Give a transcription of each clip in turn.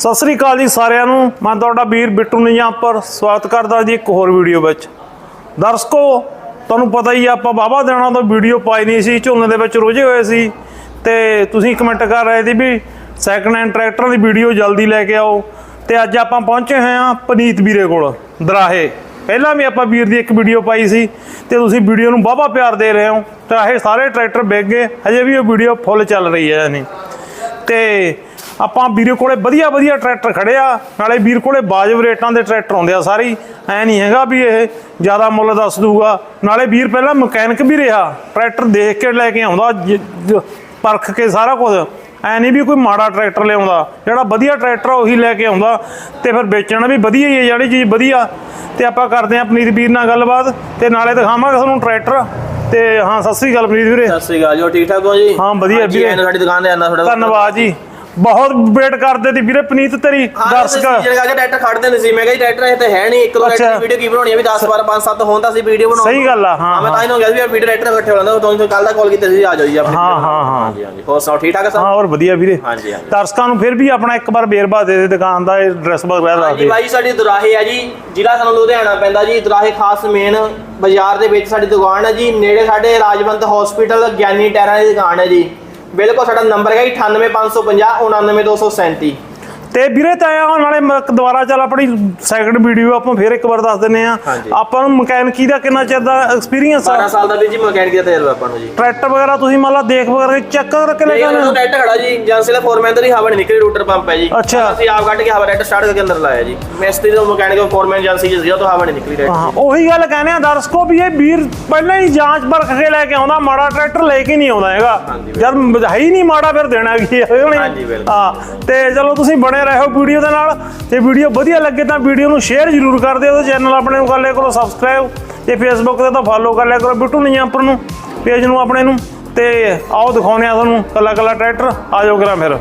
ਸਤਿ ਸ੍ਰੀ ਅਕਾਲ ਜੀ ਸਾਰਿਆਂ ਨੂੰ। ਮੈਂ ਤੁਹਾਡਾ ਵੀਰ ਬਿੱਟੂ ਨਿਜਾਂਪਰ ਸਵਾਗਤ ਕਰਦਾ ਜੀ ਇੱਕ ਹੋਰ ਵੀਡੀਓ ਵਿੱਚ। ਦਰਸ਼ਕੋ, ਤੁਹਾਨੂੰ ਪਤਾ ਹੀ ਆਪਾਂ ਬਾਬਾ ਦੇਣਾ ਤੋਂ ਵੀਡੀਓ ਪਾਈ ਨਹੀਂ ਸੀ, ਝੋਨੇ ਦੇ ਵਿੱਚ ਰੁੱਝੇ ਹੋਏ ਸੀ। ਤੇ ਤੁਸੀਂ ਕਮੈਂਟ ਕਰ ਰਹੇ ਸੀ ਵੀ ਸੈਕੰਡ ਹੈਂਡ ਟਰੈਕਟਰਾਂ ਦੀ ਵੀਡੀਓ ਜਲਦੀ ਲੈ ਕੇ ਆਓ। ਤੇ ਅੱਜ ਆਪਾਂ ਪਹੁੰਚੇ ਹੋਏ ਆ ਪਨੀਤ ਵੀਰੇ ਕੋਲ, ਦਰਾਹੇ। ਪਹਿਲਾਂ ਵੀ ਆਪਾਂ ਵੀਰ ਦੀ ਇੱਕ ਵੀਡੀਓ ਪਾਈ ਸੀ ਤੇ ਤੁਸੀਂ ਵੀਡੀਓ ਨੂੰ ਬਾਬਾ ਪਿਆਰ ਦੇ ਰਹੇ ਹੋ। ਤੇ ਇਹ ਸਾਰੇ ਟਰੈਕਟਰ ਵਿਕ ਗਏ, ਹਜੇ ਵੀ ਉਹ ਵੀਡੀਓ ਫੁੱਲ ਚੱਲ ਰਹੀ ਹੈ ਯਾਨੀ। ਤੇ ਆਪਾਂ ਵੀਰੇ ਕੋਲੇ ਵਧੀਆ ਵਧੀਆ ਟਰੈਕਟਰ ਖੜੇ ਆ, ਨਾਲੇ ਵੀਰ ਕੋਲੇ ਬਾਜਬ ਰੇਟਾਂ ਦੇ ਟਰੈਕਟਰ ਆਉਂਦੇ ਆ ਸਾਰੇ ਐ ਨਹੀਂ ਹੈਗਾ ਵੀ ਇਹ ਜ਼ਿਆਦਾ ਮੁੱਲ ਦੱਸ ਦੂਗਾ। ਨਾਲੇ ਵੀਰ ਪਹਿਲਾਂ ਮਕੈਨਿਕ ਵੀ ਰਿਹਾ, ਟਰੈਕਟਰ ਦੇਖ ਕੇ ਲੈ ਕੇ ਆਉਂਦਾ, ਜ- ਪਰਖ ਕੇ ਸਾਰਾ ਕੁਝ ਐ ਨਹੀਂ ਵੀ ਕੋਈ ਮਾੜਾ ਟਰੈਕਟਰ ਲਿਆਉਂਦਾ, ਜਿਹੜਾ ਵਧੀਆ ਟਰੈਕਟਰ ਉਹੀ ਲੈ ਕੇ ਆਉਂਦਾ। ਤੇ ਫਿਰ ਵੇਚਣਾ ਵੀ ਵਧੀਆ ਹੀ ਹੈ, ਜਿਹੜੀ ਚੀਜ਼ ਵਧੀਆ। ਤੇ ਆਪਾਂ ਕਰਦੇ ਆ ਪਨੀਤ ਵੀਰ ਨਾਲ ਗੱਲਬਾਤ, ਤੇ ਨਾਲੇ ਦਿਖਾਵਾਂਗੇ ਤੁਹਾਨੂੰ ਟਰੈਕਟਰ। ਤੇ ਹਾਂ ਸਤਿ ਸ੍ਰੀ ਅਕਾਲ ਪਨੀਤ ਵੀਰੇ। ਸਤਿ ਸ੍ਰੀ ਅਕਾਲ ਜੀ ਹੋਰ ਠੀਕ ਠਾਕ ਹੋ ਜੀ? ਹਾਂ, ਵਧੀਆ ਵੀਰੇ। ਸਾਡੀ ਦੁਕਾਨ ਤੇ ਆਂਦਾ ਤੁਹਾਡਾ ਧੰਨਵਾਦ ਜੀ। ਬਹੁਤ ਵੇਟ ਕਰਦੇ ਤੇ ਵੀਰੇ ਪਨੀਤ ਤੇਰੀ ਦਰਸ਼ਕ। ਜਿਹੜੇ ਕਰਕੇ ਟਰੈਕਟਰ ਖੜਦੇ ਹੁੰਦੇ ਸੀ ਮੈਂ ਕਿਹਾ ਜੀ ਟਰੈਕਟਰ ਇਹ ਤਾਂ ਹੈ ਨਹੀਂ ਇੱਕ ਦੋ। ਟਰੈਕਟਰ ਵੀਡੀਓ ਕੀ ਬਣਾਉਣੀ ਹੈ ਵੀ 10 12 5 7 ਹੁੰਦਾ ਸੀ ਵੀਡੀਓ ਬਣਾਉਣੀ ਸਹੀ ਗੱਲ ਆ, ਹਾਂ, ਮੈਂ ਤਾਂ ਹੀ। ਨਾ ਹੋ ਗਿਆ ਸੀ ਵੀ ਵੀਡੀਓ ਟਰੈਕਟਰ ਇਕੱਠੇ ਹੋ ਲੈਂਦਾ ਉਹ ਤੁਹਾਨੂੰ ਕੱਲ ਦਾ ਕਾਲ ਕੀਤਾ ਸੀ ਆ ਜਾਓ ਜੀ ਆਪਣੇ ਹਾਂ, ਹਾਂ, ਹਾਂ। ਹਾਂਜੀ ਹਾਂਜੀ। ਹੋਰ ਸੁਣਾਓ ਠੀਕ ਠਾਕ ਸਰ ਹਾਂ ਹੋਰ ਵਧੀਆ ਵੀਰੇ। ਹਾਂਜੀ, ਹਾਂਜੀ। ਦਰਸ਼ਕਾਂ ਨੂੰ ਫਿਰ ਵੀ ਆਪਣਾ ਇੱਕ ਵਾਰ ਬੇਰਬਾ ਦੇ ਦੇ ਦੁਕਾਨ ਦਾ ਐਡਰੈਸ ਵਗੈਰਾ ਦੱਸ ਦੇ। ਬਾਈ ਸਾਡੀ ਦੁਰਾਹੇ ਆ ਜੀ ਜ਼ਿਲ੍ਹਾ ਸਾਨੂੰ ਲੁਧਿਆਣਾ ਪੈਂਦਾ ਜੀ ਦੁਰਾਹੇ ਖਾਸ ਮੇਨ ਬਾਜ਼ਾਰ ਦੇ ਵਿੱਚ ਸਾਡੀ ਦੁਕਾਨ ਹੈ ਜੀ ਨੇੜੇ ਸਾਡੇ ਰਾਜਵੰਤ ਹਸਪੀਟਲ ਗਿਆਨੀ ਟੈਰਾਂ ਦੀ ਦੁਕਾਨ ਹੈ ਜੀ। ਬਿਲਕੁਲ ਸਾਡਾ ਨੰਬਰ ਹੈ 98550 99237 ਤੇ ਵੀਰੇ ਤਾਂ ਆਇਆ ਨਾਲੇ ਮ- ਦੁਬਾਰਾ ਚੱਲ ਆਪਣੀ ਸੈਕੰਡ ਵੀਡੀਓ ਆਪਾਂ ਫਿਰ ਇੱਕ ਵਾਰ ਦੱਸ ਦਿੰਨੇ ਆ। ਆਪਾਂ ਨੂੰ ਮਕੈਨਿਕੀ ਦਾ ਕਿੰਨਾ ਚਿਰ ਦਾ ਐਕਸਪੀਰੀਅੰਸ 12 ਆ ਸਾਲ ਦਾ ਵੀ ਜੀ ਮਕੈਨਿਕ ਦਾ ਤਜਰਬਾ ਆਪਾਂ ਨੂੰ ਜੀ। ਟਰੈਕਟਰ ਵਗੈਰਾ ਤੁਸੀਂ ਮੰਨ ਲਾ ਦੇਖ ਵਗੈਰਾ ਚੈੱਕ ਕਰਕੇ ਲੈ ਉਹ ਹੋ? ਟਰੈਕਟਰ ਖੜਾ ਜੀ ਏਜੰਸੀ ਦਾ ਫੋਰਮੈਨ ਤੋਂ ਹੀ ਹਵਾ ਨਹੀਂ ਨਿਕਲੀ ਰੂਟਰ ਪੰਪ ਹੈ ਜੀ। ਅੱਛਾ। ਅਸੀਂ ਆਪ ਕੱਢ ਕੇ ਹਵਾ ਟਰੈਕਟਰ ਸਟਾਰਟ ਕਰਕੇ ਅੰਦਰ ਲਾਇਆ ਜੀ। ਮਿਸਤਰੀ ਤੋਂ ਮਕੈਨਿਕ ਫੋਰਮੈਨ ਜਿਸ ਤੋਂ ਹਵਾ ਨਹੀਂ ਨਿਕਲੀ ਟਰੈਕਟਰ ਹਾਂ ਉਹੀ ਗੱਲ ਕਹਿੰਦੇ ਆ ਦਰਸ਼ਕੋ ਵੀ ਇਹ ਵੀਰ ਪਹਿਲਾਂ ਹੀ ਜਾਂਚ ਪਰਖ ਕੇ ਲੈ ਕੇ ਆਉਂਦਾ ਮਾੜਾ ਟਰੈਕਟਰ ਲੈ ਕੇ ਨਹੀਂ ਆਉਂਦਾ ਹੈਗਾ। ਜਦ ਹੈ ਹੀ ਨਹੀਂ ਮਾੜਾ ਫਿਰ ਦੇਣਾ ਕੀ ਹੈ। ਨਹੀਂ? ਹਾਂ ਤੇ ਚਲੋ ਤੁਸੀਂ ਬਣੇ ਰਹੋ ਵੀਡੀਓ ਦੇ ਨਾਲ। ਤੇ ਵੀਡੀਓ ਵਧੀਆ ਲੱਗੇ ਤਾਂ ਵੀਡੀਓ ਨੂੰ ਸ਼ੇਅਰ ਜ਼ਰੂਰ ਕਰ ਦਿਓ ਤੇ ਚੈਨਲ ਆਪਣੇ ਨੂੰ ਕਰ ਲਿਆ ਕਰੋ ਸਬਸਕ੍ਰਾਈਬ ਤੇ ਫੇਸਬੁੱਕ ਤੇ ਤਾਂ ਫਾਲੋ ਕਰ ਲਿਆ ਕਰੋ ਬਿੱਟੂ ਨਿਆਂਪਰ ਨੂੰ, ਪੇਜ ਨੂੰ ਆਪਣੇ ਨੂੰ। ਤੇ ਆਓ ਦਿਖਾਉਂਦੇ ਆ ਤੁਹਾਨੂੰ ਕੱਲਾ ਕੱਲਾ ਟਰੈਕਟਰ, ਆ ਕਰਾਂ ਫਿਰ।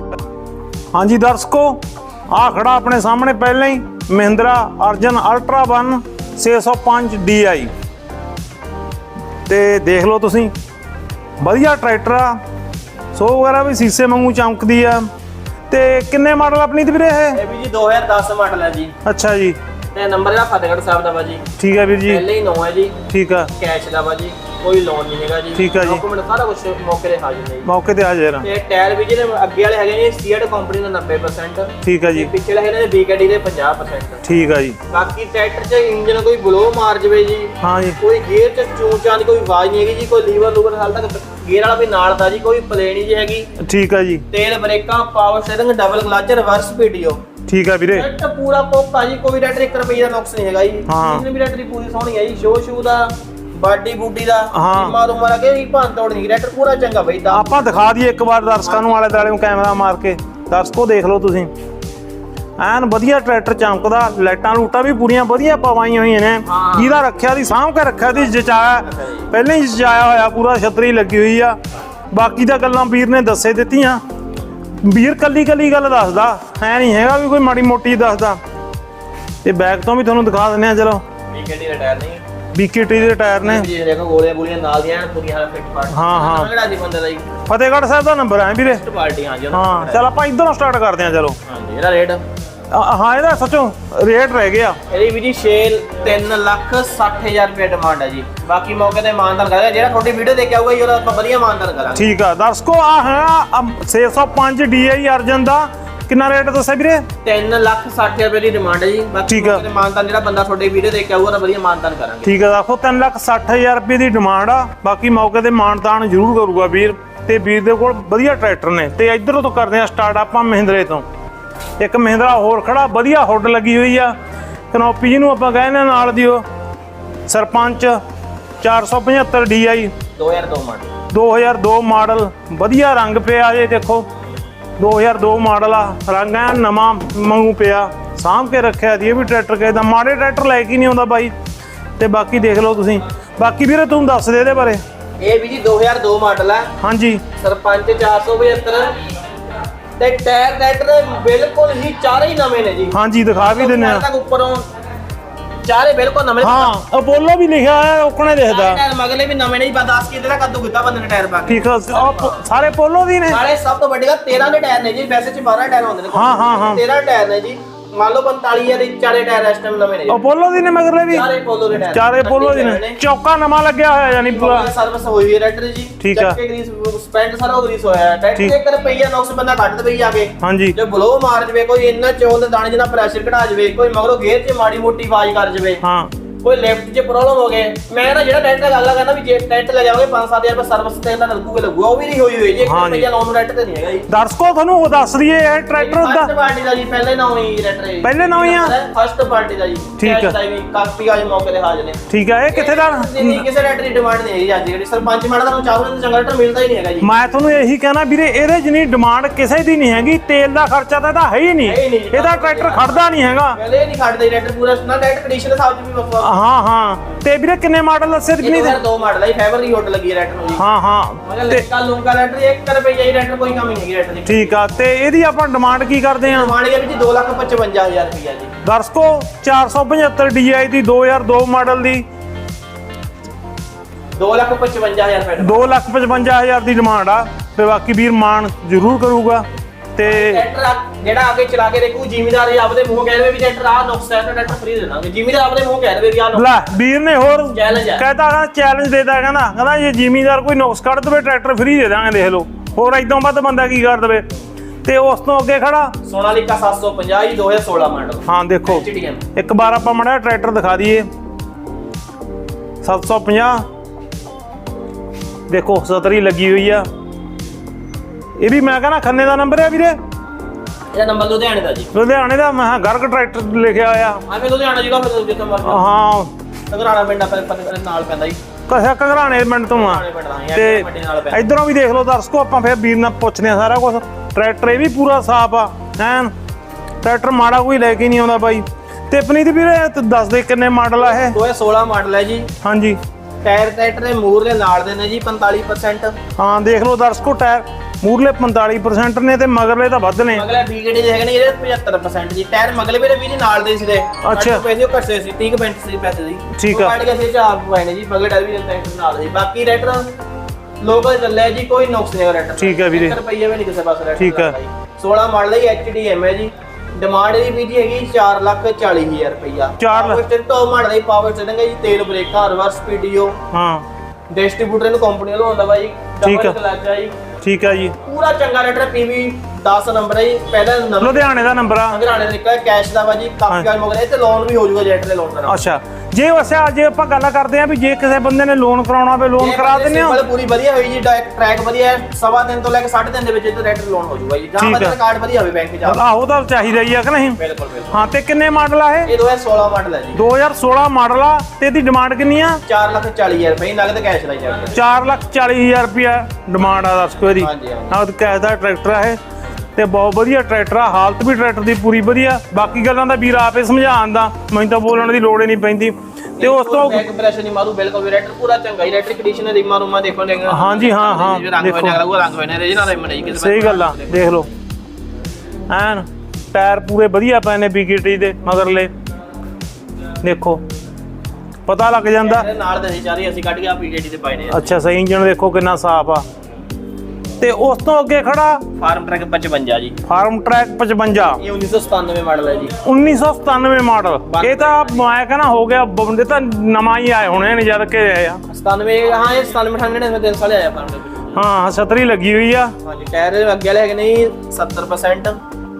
ਹਾਂਜੀ ਦਰਸ਼ਕੋ ਆ ਖੜਾ ਆਪਣੇ ਸਾਹਮਣੇ ਪਹਿਲਾਂ ਹੀ ਮਹਿੰਦਰਾ ਅਰਜਨ ਅਲਟਰਾ 1 605 DI ਤੇ ਦੇਖ ਲਓ ਤੁਸੀਂ, ਵਧੀਆ ਟਰੈਕਟਰ ਆ। ਸੋ ਵਗੈਰਾ ਵੀ ਸੀਸੇ ਵਾਂਗੂ ਚਮਕਦੀ ਆ। ਤੇ ਕਿੰਨੇ ਮਾਡਲ ਆਪਣੀ ਤੇ ਵੀਰੇ ਇਹ? ਇਹ ਵੀ ਜੀ 2010 ਮਾਡਲ ਹੈ ਜੀ। ਅੱਛਾ ਜੀ। ਤੇ ਨੰਬਰ ਇਹਦਾ ਫਤਿਹਗੜ੍ਹ ਸਾਹਿਬ ਦਾ ਵਾ ਜੀ। ਠੀਕ ਆ ਵੀਰ ਜੀ। ਪਹਿਲੇ ਹੀ ਨੋ ਹੈ ਜੀ। ਠੀਕ ਆ। ਕੈਸ਼ ਦਾ ਵਾ ਜੀ ਕੋਈ ਲੋਨ ਨਹੀਂ ਹੈਗਾ ਜੀ। ਠੀਕ ਆ ਜੀ। ਡਾਕੂਮੈਂਟ ਸਾਰਾ ਕੁਝ ਮੌਕੇ ਤੇ ਹਾਜ਼ਰ ਨੇ ਜੀ। ਮੌਕੇ ਤੇ ਹਾਜ਼ਰ ਆ। ਤੇ ਟਾਇਰ ਵੀ ਜਿਹੜੇ ਅੱਗੇ ਵਾਲੇ ਹੈਗੇ ਨੇ ਸੀਐਟ ਕੰਪਨੀ ਦਾ 90% ਠੀਕ ਆ ਤੇ ਜੀ ਪਿੱਛੇ ਵਾਲੇ ਹੈਗੇ ਨੇ ਬੀਕੇਡੀ ਦੇ 50% ਠੀਕ ਆ ਜੀ। ਬਾਕੀ ਟਰੈਕਟਰ 'ਚ ਇੰਜਨ ਕੋਈ ਬਲੋ ਮਾਰ ਜਵੇ ਜੀ। ਹਾਂ ਜੀ। ਕੋਈ ਗੇਅਰ 'ਚ ਚੂਚਾਂ ਦੀ ਕੋਈ ਆਵਾਜ਼ ਨਹੀਂ ਹੈਗੀ ਜੀ ਕੋਈ ਲੀਵਰ ਲੂਵਰ ਹਾਲ ਤੱਕ ਗੇਅਰ ਵਾਲਾ ਵੀ ਨਾਲ ਦਾ ਜੀ ਕੋਈ ਪਲੇ ਨਹੀਂ ਜੀ ਹੈਗੀ। ਠੀਕ ਆ ਜੀ। ਤੇਲ ਬ੍ਰੇਕਾਂ power steering double clutch reverse video ਠੀਕ ਆ ਵੀਰੇ। ਟਰੈਕਟਰ ਪੂਰਾ ਕੋਕਾ ਜੀ ਕੋਈ ਰੈਟਰ 1 ਰੁਪਏ ਦਾ ਨੁਕਸ ਨਹੀਂ ਹੈਗਾ ਜੀ। ਹਾਂ। ਇੰਜਨ ਵੀ ਰੈਟਰ ਪੂਰੀ ਸੋਹਣੀ ਹੈ ਜੀ ਸ਼ੋ ਸ਼ੂ ਦਾ ਬਾਡੀ ਬੂਡੀ ਦਾ ਹਾਂ। ਮਾਰੂ ਮਾਰਾ ਕੇ ਭੰਨ ਤੋੜ ਨਹੀਂ ਰੈਟਰ ਪੂਰਾ ਚੰਗਾ ਬਈ ਆਪਾਂ ਦਿਖਾ ਦਈਏ ਇੱਕ ਵਾਰ ਦਰਸ਼ਕਾਂ ਨੂੰ ਆਲੇ ਦੁਆਲੇ ਨੂੰ ਕੈਮਰਾ ਮਾਰ ਕੇ। ਦਰਸ਼ਕੋ ਦੇਖ ਲਓ ਤੁਸੀਂ। ਐਨ ਵਧੀਆ ਟਰੈਕਟਰ ਚਮਕਦਾ ਲਾਈਟਾਂ ਲੂਟਾਂ ਵੀ ਪੂਰੀਆਂ ਵਧੀਆ ਪਵਾਈਆਂ ਹੋਈਆਂ ਨੇ। ਹਾਂ। ਜਿਹਦਾ ਰੱਖਿਆ ਦੀ ਸਾਂਭ ਕੇ ਰੱਖਿਆ ਦੀ ਜਚਾਇਆ। ਪਹਿਲਾਂ ਹੀ ਜਚਾਇਆ ਹੋਇਆ ਪੂਰਾ ਛਤਰੀ ਲੱਗੀ ਹੋਈ ਆ। ਬਾਕੀ ਤਾਂ ਗੱਲਾਂ ਵੀਰ ਨੇ ਦੱਸੇ ਦਿੱਤੀਆਂ। ਵੀਰ ਕੱਲੀ ਕੱਲੀ ਗੱਲ ਦੱਸਦਾ ਐ ਨਹੀਂ ਹੈਗਾ ਵੀ ਕੋਈ ਮਾੜੀ ਮੋਟੀ ਦੱਸਦਾ। ਤੇ ਬੈਕ ਤੋਂ ਵੀ ਤੁਹਾਨੂੰ ਦਿਖਾ ਦਿੰਦੇ ਆ ਚਲੋ। ਬੀਕੇਡੀ ਦਾ ਟਾਇਰ ਨਹੀਂ ਬੀਕੇਟੀ ਦੇ ਟਾਇਰ ਨੇ। ਜੀ ਦੇਖੋ ਗੋਲੀਆਂ ਗੋਲੀਆਂ ਨਾਲ ਦੀਆਂ ਪੂਰੀ ਹਾਲ ਫਿੱਟ ਪਾਰਟ ਹਾਂ, ਹਾਂ। ਕਿਹੜਾ ਜੀ ਬੰਦੇ ਦਾ ਜੀ? ਫਤਿਹਗੜ੍ਹ ਸਾਹਿਬ ਦਾ ਨੰਬਰ ਹੈ ਵੀਰੇ? ਫਿੱਟ ਪਾਰਟੀ ਹਾਂ ਜੀ ਉਹਦਾ। ਹਾਂ ਚਲ ਆਪਾਂ ਇਧਰੋਂ ਸਟਾਰਟ ਕਰਦੇ ਆ ਚਲੋ। ਹਾਂਜੀ ਇਹਦਾ ਰੇਟ ਅ- ਹਾਂ ਇਹਦਾ ਸੱਚੋ ਰੇਟ ਰਹਿ ਗਿਆ। ਇਹਦੀ ਵੀ ਜੀ 6 3 ਲੱਖ 60000 ਰੁਪਏ ਡਿਮਾਂਡ ਹੈ ਜੀ। ਬਾਕੀ ਮੌਕੇ ਤੇ ਮਾਨਦਾਨ ਕਰਾਂਗੇ। ਜਿਹੜਾ ਤੁਹਾਡੀ ਵੀਡੀਓ ਦੇਖ ਕੇ ਆਊਗਾ ਜੀ ਉਹਦਾ ਆਪਾਂ ਵਧੀਆ ਮਾਨਦਾਨ ਕਰਾਂਗੇ। ਠੀਕ ਆ ਦਰਸ਼ਕੋ ਆ ਹੈ ਅਮ 605 DI ਅਰਜਨ ਦਾ। ਕਿੰਨਾ ਰੇਟ ਦੱਸਿਆ ਵੀਰੇ? 3 ਲੱਖ 60 ਰੁਪਏ ਦੀ ਡਿਮਾਂਡ ਹੈ ਜੀ। ਬਾਕੀ ਠੀਕ ਆ। ਮੌਕੇ ਤੇ ਮਾਨਦਾਨ ਜਿਹੜਾ ਬੰਦਾ ਤੁਹਾਡੀ ਵੀਡੀਓ ਦੇਖ ਕੇ ਆਊਗਾ ਉਹਦਾ ਵਧੀਆ ਮਾਨਦਾਨ ਕਰਾਂਗੇ। ਠੀਕ ਆ ਦੇਖੋ 3 ਲੱਖ 60000 ਰੁਪਏ ਦੀ ਡਿਮਾਂਡ ਆ। ਬਾਕੀ ਮੌਕੇ ਤੇ ਮਾਨਤਾਨ ਜ਼ਰੂਰ ਕਰੂਗਾ ਵੀਰ। ਤੇ ਵੀਰ ਦੇ ਕੋਲ ਵਧੀਆ ਟਰੈਕਟਰ ਨੇ। ਤੇ ਇਧਰੋਂ ਤੋਂ ਕਰਦੇ ਆ ਸਟਾਰਟ ਆਪਾਂ ਮਹਿੰਦਰੇ ਤੋਂ। ਇੱਕ ਮਹਿੰਦਰਾ ਹੋਰ ਖੜਾ ਵਧੀਆ ਹੁੱਡ ਲੱਗੀ ਹੋਈ ਆ। ਕਨੋਪੀ ਜਿਹਨੂੰ ਆਪਾਂ ਕਹਿੰਦੇ ਆ ਨਾਲ ਦੀ ਉਹ ਸਰਪੰਚ 475 DI 2002 ਮਾਡਲ। 2002 ਮਾਡਲ ਵਧੀਆ ਰੰਗ ਪਿਆ ਜੇ ਦੇਖੋ। 2002 ਮਾਡਲ ਆ ਰੰਗ ਐ ਨਵਾਂ ਮੰਗੂ ਪਿਆ। ਸਾਂਭ ਕੇ ਰੱਖਿਆ ਦੀ ਇਹ ਵੀ ਟਰੈਕਟਰ ਕਿਸੇ ਦਾ। ਮਾੜੇ ਟਰੈਕਟਰ ਲੈ ਕੇ ਨਹੀਂ ਆਉਂਦਾ ਬਾਈ। ਤੇ ਬਾਕੀ ਦੇਖ ਲਓ ਤੁਸੀਂ। ਬਾਕੀ ਵੀਰੇ ਤੂੰ ਦੱਸ ਦੇ ਇਹਦੇ ਬਾਰੇ। ਇਹ ਵੀ ਜੀ 2002 ਮਾਡਲ ਹੈ ਹਾਂਜੀ। ਸਰਪੰਚ 475 ਤੇ ਟਾਇਰ ਟਰੈਕਟਰ ਬਿਲਕੁਲ ਹੀ ਚਾਰੇ ਹੀ ਨਵੇਂ ਨੇ ਜੀ। ਹਾਂਜੀ ਦਿਖਾ ਵੀ ਦਿੰਨੇ ਆ ਤੱਕ ਉੱਪਰੋਂ ਚਾਰੇ ਬਿਲਕੁਲ ਨਵੇਂ ਹਾਂ ਅਪੋਲੋ ਵੀ ਲਿਖਿਆ ਹੋਇਆ ਔਕਣੇ ਦਿਖਦਾ। ਟਾਇਰ ਮਗਲੇ ਵੀ ਨਵੇਂ ਨਹੀਂ ਪਾ 10 ਕਿੰਨੇ ਦਾ ਕੱਦੂ ਕੀਤਾ ਬੰਦੇ ਨੇ ਟਾਇਰ ਪਾ ਕੇ। ਠੀਕ ਆ ਆਹ ਸਾਰੇ ਪੋਲੋ ਦੀ ਨੇ। ਨਾਲੇ ਸਭ ਤੋਂ ਵੱਡੀ ਗੱਲ 13 ਦੇ ਟਾਇਰ ਨੇ ਜੀ ਵੈਸੇ ਚ 12 ਟਾਇਰ ਹੁੰਦੇ ਨੇ। ਹਾਂ, ਹਾਂ, ਹਾਂ। 13 ਟਾਇਰ ਨੇ ਜੀ। ਮੰਨ ਲਓ 45 ਦੇ ਚਾਰੇ ਟਾਇਰ ਇਸ ਟਾਈਮ ਨਵੇਂ ਨੇ। ਅਪੋਲੋ ਦੀ ਨੇ ਮਗਰਲੇ ਵੀ? ਚਾਰੇ ਪੋਲੋ ਦੇ ਟਾਇਰ। ਚਾਰੇ ਪੋਲੋ ਦੀ ਨੇ। ਚੌਕਾ ਨਵਾਂ ਲੱਗਿਆ ਹੋਇਆ ਯਾਨੀ ਪੂਰਾ। ਸਰਵਿਸ ਹੋਈ ਹੋਈ ਹੈ ਰੈਟਰ ਜੀ। ਠੀਕ ਆ। ਗਰੀਸ ਸਪੈਂਡ ਸਾਰਾ ਗਰੀਸ ਹੋਇਆ। ਠੀਕ। ਇੱਕ ਰੁਪਈਆ ਨੌਕਸ ਬੰਦਾ ਕੱਢ ਦਵੇ ਜਾ ਕੇ। ਹਾਂਜੀ। ਜੇ ਬਲੋ ਮਾਰ ਜਵੇ ਕੋਈ ਇੰਨਾ ਚੋਲ ਦੇ ਦਾਣੇ ਜਿਹਾ ਪ੍ਰੈਸ਼ਰ ਘਟਾ ਜਵੇ ਕੋਈ ਮਗਰੋਂ ਗੇਅਰ 'ਚ ਮਾੜੀ ਮੋਟੀ ਆਵਾਜ਼ ਕਰ ਜਵੇ। ਹਾਂ। ਕੋਈ ਲੈਫਟ 'ਚ ਪ੍ਰੋਬਲਮ ਹੋ ਗਏ। ਮੈਂ ਨਾ ਜਿਹੜਾ ਟਰੈਕਟਰ ਗੱਲ ਕਹਿੰਦਾ ਵੀ ਜੇ ਟਰੈਕਟਰ ਲੈ ਜਾਓਗੇ 5-7000 ਰੁਪਏ ਸਰਵਿਸ ਤੇ ਇਹਨਾਂ ਲੱਗੂਗਾ ਲੱਗੂਗਾ। ਉਹ ਵੀ ਨਹੀਂ ਹੋਈ ਹੋਈ ਜੀ। ਇੱਕ ਹਾਂ ਜੀ। ਰੁਪਈਆ ਲਾਉਣ ਨੂੰ ਟਰੈਕਟਰ ਤੇ ਨਹੀਂ ਹੈਗਾ ਜੀ। ਦਰਸ਼ਕੋ ਤੁਹਾਨੂੰ ਉਹ ਦੱਸ ਦਈਏ ਇਹ ਟਰੈਕਟਰ ਫਸਟ ਦਾ ਪਾਰਟੀ ਦਾ ਜੀ ਪਹਿਲੇ ਨਾ ਹੋਈ ਟਰੈਕਟਰ ਜੀ। ਪਹਿਲੇ ਨਾ ਹੋਈ ਆ? ਫਸਟ ਪਾਰਟੀ ਦਾ ਜੀ। ਠੀਕ ਆ। ਵੀ ਕਾਪੀ ਵਾਲੇ ਮੌਕੇ ਤੇ ਹਾਜ਼ਰ ਨੇ। ਠੀਕ ਹੈ ਇਹ ਕਿੱਥੇ ਦਾ ਨਹੀਂ ਕਿਸੇ ਟਰੈਕਟਰ ਦੀ ਡਿਮਾਂਡ ਨਹੀਂ ਹੈਗੀ ਅੱਜ ਜਿਹੜੀ। ਸਰਪੰਚ ਮਾੜਾ ਤੁਹਾਨੂੰ ਚਾਹੋਗੇ ਤਾਂ ਚੰਗਾ ਟਰੈਕਟਰ ਮਿਲਦਾ ਹੀ ਨਹੀਂ ਹੈਗਾ ਜੀ। ਮੈਂ ਤੁਹਾਨੂੰ ਇਹੀ ਕਹਿਣਾ ਵੀਰੇ ਇਹਦੇ ਜਿੰਨੀ ਡਿਮਾਂਡ ਕਿਸੇ ਦੀ ਨਹੀਂ ਹੈਗੀ ਤੇਲ ਦਾ ਖਰਚਾ ਤਾਂ ਇਹਦਾ ਹੈ ਹੀ ਨਹੀਂ। ਹੈ ਹੀ ਨਹੀਂ ਜੀ। ਇਹਦਾ ਟਰੈਕਟਰ ਖੜਦਾ ਨਹੀਂ ਹੈਗਾ। ਪਹਿਲੇ ਨਹੀਂ ਖੜਦੇ ਟਰੈਕਟਰ ਪੂਰਾ ਨਾ ਟਰੈਕਟਰ ਕੰਡੀਸ਼ਨ ਦੇ ਹਿਸਾਬ 'ਚ ਵੀ ਵੱਖਰਾ ਹਾਂ ਹਾਂ। ਤੇ ਵੀਰੇ ਕਿੰਨੇ ਮਾਡਲ ਦੱਸੇ ਤੇ ਇਹ ਕਿੰਨੀ ਦੇ 2002 ਮਾਡਲ ਹੈ ਫਾਈਬਰ ਦੀ ਹੋਟ ਲੱਗੀ ਹੈ ਟਰੈਕਟਰ ਨੂੰ ਜੀ ਹਾਂ। ਹਾਂ ਮਗਰ ਲੱਗਾ ਲੂੰਗਾ ਟਰੈਕਟਰ 1 ਰੁਪਏ ਹੀ ਟਰੈਕਟਰ ਕੋਈ ਕਮੀ ਨਹੀਂ ਹੈਗੀ ਟਰੈਕਟਰ ਦੀ। ਠੀਕ ਆ ਤੇ ਇਹਦੀ ਆਪਾਂ ਡਿਮਾਂਡ ਕੀ ਕਰਦੇ ਆ ਡਿਮਾਂਡ ਹੈ ਵੀ ਜੀ 255000 ਰੁਪਇਆ ਜੀ। ਦਰਸ਼ਕੋ 475 DI ਦੀ 2002 ਮਾਡਲ ਦੀ। 255000 ਰੁਪਏ 255000 ਦੀ ਡਿਮਾਂਡ ਆ। ਤੇ ਬਾਕੀ ਵੀਰ ਮਾਨ ਜ਼ਰੂਰ ਕਰੂਗਾ। ਤੇ ਟਰੈਕਟਰ ਜਿਹੜਾ ਆ ਕੇ ਚਲਾ ਕੇ ਦੇਖੂ ਜ਼ਿਮੀਦਾਰ ਆਪਦੇ ਮੂੰਹ ਕਹਿ ਦੇਵੇ ਵੀ ਟਰੈਕਟਰ ਆ ਨੁਕਸ ਹੈ ਤਾਂ ਟਰੈਕਟਰ ਫ੍ਰੀ ਦੇ ਦਾਂਗੇ। ਜ਼ਿਮੀਦਾਰ ਆਪਦੇ ਮੂੰਹ ਕਹਿ ਦੇਵੇ ਵੀ ਆ ਲੈ ਵੀਰ ਨੇ ਹੋਰ Challenge ਹੈ। ਕਹਿਤਾ ਕਹਿੰਦਾ ਚੈਲੰਜ ਦੇਦਾ ਕਹਿੰਦਾ ਕਹਿੰਦਾ ਜੇ ਜ਼ਿਮੀਦਾਰ ਕੋਈ ਨੁਕਸ ਕੱਢ ਦਵੇ ਟਰੈਕਟਰ ਫ੍ਰੀ ਦੇ ਦਾਂਗੇ ਦੇਖ ਲਓ। ਹੋਰ ਇਦੋਂ ਵੱਧ ਬੰਦਾ ਕੀ ਕਰ ਦਵੇ? ਤੇ ਉਸ ਤੋਂ ਅੱਗੇ ਖੜਾ। ਸੋਨਾਲੀਕਾ 750 ਜੀ 2016 ਮਾਡਲ ਹਾਂ ਦੇਖੋ। HDM ਇੱਕ ਵਾਰ ਆਪਾਂ ਮੜਾ ਟਰੈਕਟਰ ਦਿਖਾ ਦਈਏ। 750 ਦੇਖੋ ਸਤਰੀ ਲੱਗੀ ਹੋਈ ਆ। ਇਹ ਵੀ ਮੈਂ ਕਹਿੰਦਾ ਖੰਨੇ ਦਾ ਨੰਬਰ ਹੈ ਵੀਰੇ। ਇਹਦਾ ਨੰਬਰ ਲੁਧਿਆਣੇ ਦਾ ਜੀ। ਲੁਧਿਆਣੇ ਦਾ ਮੈਂ ਕਿਹਾ ਗਰਗ ਟਰੈਕਟਰ ਲਿਖਿਆ ਹੋਇਆ। ਆ ਮੈਂ ਲੁਧਿਆਣਾ ਜਿਹੜਾ ਫਿਰ ਜਿੱਥੇ ਮਰਜ਼ੀ ਹਾਂ। ਤਗਰਾਣਾ ਪਿੰਡ ਆਪਣੇ ਪਤੇ ਨਾਲ ਪੈਂਦਾ ਜੀ। ਕਸਿਆ ਘਗਰਾਣੇ ਪਿੰਡ ਤੋਂ ਆ। ਘਗਰਾਣੇ ਪਿੰਡ ਦਾ ਹੀ ਆ, ਤੇ ਪੱਟੀ ਨਾਲ ਪੈਂਦਾ। ਇਧਰੋਂ ਵੀ ਦੇਖ ਲਓ ਦਰਸ਼ਕੋ ਆਪਾਂ ਫਿਰ ਵੀਰ ਨਾਲ ਪੁੱਛਨੇ ਆ ਸਾਰਾ ਕੁਝ ਟਰੈਕਟਰ ਇਹ ਵੀ ਪੂਰਾ ਸਾਫ਼ ਆ ਐਨ ਟਰੈਕਟਰ ਮਾੜਾ ਕੋਈ ਲੈ ਕੇ ਨਹੀਂ ਆਉਂਦਾ ਬਾਈ। ਤੇ ਪਨੀਤ ਵੀਰੇ ਤੂੰ ਦੱਸ ਦੇ ਕਿੰਨੇ ਮਾਡਲ ਆ ਇਹ? 2016 ਮਾਡਲ ਹੈ ਜੀ। ਹਾਂਜੀ। ਟਾਇਰ ਟਰੈਕਟਰ ਦੇ ਮੂਰ ਦੇ ਨਾਲ ਦੇ ਨੇ ਜੀ 45% ਹਾਂ ਦੇਖ ਲਓ ਦਰਸ਼ਕੋ ਟਾਇਰ ਮੂਰਲੇ 45% ਨੇ ਤੇ ਮਗਰਲੇ ਤਾਂ ਵੱਧ ਨੇ। ਮਗਲੇ ਬੀਗੇਡੀ ਦੇ ਹੈਗੇ ਨੇ? ਇਹਦੇ 75% ਜੀ ਟਾਇਰ ਮਗਲੇ ਵੀਰੇ ਵੀ ਜੀ ਨਾਲ ਦੇ ਸੀਗੇ। ਅੱਛਾ। ਪੈਸੇ ਉਹ ਘੱਟੇ ਸੀ 30 ਪੈਂਟ ਸੀ ਪੈਸੇ ਦੀ। ਠੀਕ ਆ। ਉਹ ਕੱਢ ਕੇ ਸੀ ਚਾਰ ਨੇ ਜੀ ਮਗਲੇ ਟਾਇਰ ਵੀ ਟਰੈਕਟਰ ਨਾਲ ਦੇ। ਜੀ ਬਾਕੀ ਟਰੈਕਟਰ ਲੋਕਲ ਚੱਲਿਆ ਜੀ ਕੋਈ ਨੁਕਸ ਨਹੀਂ ਹੈ ਟਰੈਕਟਰ ਠੀਕ ਹੈ ਵੀਰੇ। ਰੁਪਈਏ ਵੀ ਨਹੀਂ ਕਿਸੇ ਪਾਸੇ ਟਰੈਕਟਰ ਠੀਕ। ਦਾ। ਜੀ 16 ਮਾਡਲ ਹੈ ਐਚਡੀਐਮ ਹੈ ਜੀ। ਡਿਮਾਂਡ ਇਹਦੀ ਵੀ ਜੀ ਹੈਗੀ 4 ਲੱਖ 40 ਹਜ਼ਾਰ ਰੁਪਈਆ। ਚਾਰ ਲੱਖ। ਟੌਪ ਮਾਡਲ ਹੈ ਪਾਵਰ ਸਟੇਰਿੰਗ ਹੈ ਜੀ ਤੇਲ ਬ੍ਰੇਕਾਂ ਰਿਵਰਸ ਪੀਡੀਓ ਹਾਂ। ਡਿਸਟ੍ਰੀਬਿਊਟਰ ਨੂੰ ਕੰਪਨੀ ਵੱਲੋਂ ਹੁੰਦਾ ਬਾਈ ਠੀਕ ਆ। ਕਲਚ ਜੀ। ਠੀਕ ਹੈ ਜੀ। ਪੂਰਾ ਚੰਗਾ ਲੈਟਰ ਪੀਵੀ 10 ਨੰਬਰ ਹੈ ਜੀ ਪਹਿਲਾ ਨੰਬਰ। ਲੁਧਿਆਣੇ ਦਾ ਨੰਬਰ ਆ। ਹਰਿਆਣੇ ਦੇ ਨਿਕਲਿਆ ਕੈਸ਼ ਦਾ ਵਾ ਜੀ ਕਾਫੀ ਗੱਲ ਮਗਰ ਇਹ ਤੇ ਲੋਨ ਵੀ ਹੋ ਜਾਊਗਾ ਜੈਟ ਦੇ ਲੋਨ ਦਾ ਅੱਛਾ ਜੇ ਵਸਿਆ ਜੇ ਆਪਾਂ ਗੱਲ ਕਰਦੇ ਆ ਵੀ ਜੇ ਕਿਸੇ ਬੰਦੇ ਨੇ ਲੋਨ ਕਰਾਉਣਾ ਹੋਵੇ ਲੋਨ ਕਰਾ ਦਿੰਦੇ ਹੋ। ਸਿੰਪਲ ਪੂਰੀ ਵਧੀਆ ਹੋਈ ਜੀ ਟਰੈਕ ਵਧੀਆ ਹੈ ਸਵਾ ਦਿਨ ਤੋਂ ਲੈ ਕੇ 8.5 ਦਿਨ ਦੇ ਵਿੱਚ ਇਹ ਰੈਟ ਲੋਨ ਹੋ ਜਾਊਗਾ ਜੀ ਜਾਂ ਠੀਕ ਮਤਲਬ। ਕਾਰਡ ਵਧੀਆ ਹੋਵੇ ਬੈਂਕ ਜਾ ਆਹੋ ਤਾਂ ਚਾਹੀਦਾ ਹੀ ਆ ਕਿ ਨਹੀਂ? ਬਿਲਕੁਲ ਬਿਲਕੁਲ। ਹਾਂ ਤੇ ਕਿੰਨੇ ਮਾਡਲ ਆ ਇਹ? ਇਹ 2016 ਮਾਡਲ ਹੈ ਜੀ। 2016 ਮਾਡਲ ਆ ਤੇ ਇਹਦੀ ਡਿਮਾਂਡ ਕਿੰਨੀ ਆ? 4 ਲੱਖ 40 ਹਜ਼ਾਰ ਰੁਪਏ ਨਗਦ ਕੈਸ਼ ਲਈ ਜਾਂਦੇ 4 ਲੱਖ 40 ਹਜ਼ਾਰ ਰੁਪਿਆ ਡਿਮਾਂਡ ਆ ਦਰਸ਼ਕੋ ਇਹਦੀ। ਹਾਂਜੀ, ਹਾਂਜੀ। ਨਗਦ ਕੈਸ਼ ਦਾ ਟਰੈਕਟਰ ਆ ਇਹ। ਤੇ ਬਹੁਤ ਵਧੀਆ ਟਰੈਕਟਰ ਆ ਹਾਲਤ ਵੀ ਟਰੈਕਟਰ ਦੀ ਪੂਰੀ ਵਧੀਆ। ਬਾਕੀ ਗੱਲਾਂ ਦਾ ਵੀਰ ਆਪੇ ਸਮਝਾਉਣ ਦਾ ਮੈਨੂੰ ਤਾਂ ਬੋਲਣ ਦੀ ਲੋੜ ਹੀ ਨਹੀਂ ਪੈਂਦੀ। ਤੇ ਉਸ ਤੋਂ ਬੈਕ ਪ੍ਰੈਸ਼ਰ ਨਹੀਂ ਮਾਰੂ ਬਿਲਕੁਲ ਵੀ ਰੈਟਰ ਪੂਰਾ ਚੰਗਾ ਹੀ ਰੈਟਰ ਕੰਡੀਸ਼ਨ ਰੂਮਾ ਦੇਖੋ ਲੈ ਹਾਂਜੀ, ਹਾਂ, ਹਾਂ, ਰੰਗ ਦੇਖੋ। ਰੰਗ ਹੋਇਆ ਰੀਜਨਲ ਰਿਮ ਨਹੀਂ ਕਿਸੇ ਸਹੀ ਗੱਲ ਆ ਦੇਖ ਲਓ। ਐਨ ਟਾਇਰ ਪੂਰੇ ਵਧੀਆ ਪਏ ਨੇ ਬੀਕੇਟੀ ਦੇ ਮਗਰਲੇ। ਦੇਖੋ ਪਤਾ ਲੱਗ ਜਾਂਦਾ। ਨਾਲ ਦੇ ਚਾਰੇ ਅਸੀਂ ਕੱਢ ਕੇ ਆ ਪੀਜੀਡੀ ਤੇ ਪਾਏ ਨੇ। ਅੱਛਾ ਸਹੀ ਇੰਜਨ ਦੇਖੋ ਕਿੰਨਾ ਸਾਫ਼ ਆ। ਤੇ ਉਸ ਤੋਂ ਅੱਗੇ ਖੜਾ ਫਾਰਮ ਟਰੈਕ 55 ਜੀ। ਫਾਰਮ ਟਰੈਕ 55 ਇਹ 1997 ਮਾਡਲ ਹੈ ਜੀ। 1997 ਮਾਡਲ। ਇਹ ਤਾਂ ਮੈਂ ਕਹਿੰਦਾ ਹੋ ਗਿਆ ਬੰਦੇ ਤਾਂ ਨਵਾਂ ਹੀ ਆਏ ਹੋਣੇ ਨੇ ਜਦ ਕੇ ਆਏ ਆ 97 ਹਾਂ ਇਹ 97 98 ਦੇ ਦਿਨ ਸਾਲੇ ਆਇਆ ਫਾਰਮ ਟਰੈਕ। ਹਾਂ ਛਤਰੀ ਲੱਗੀ ਹੋਈ ਆ। ਹਾਂਜੀ ਟਾਇਰ ਅੱਗੇ ਵਾਲੇ ਹੈਗੇ ਨੇ ਜੀ 70%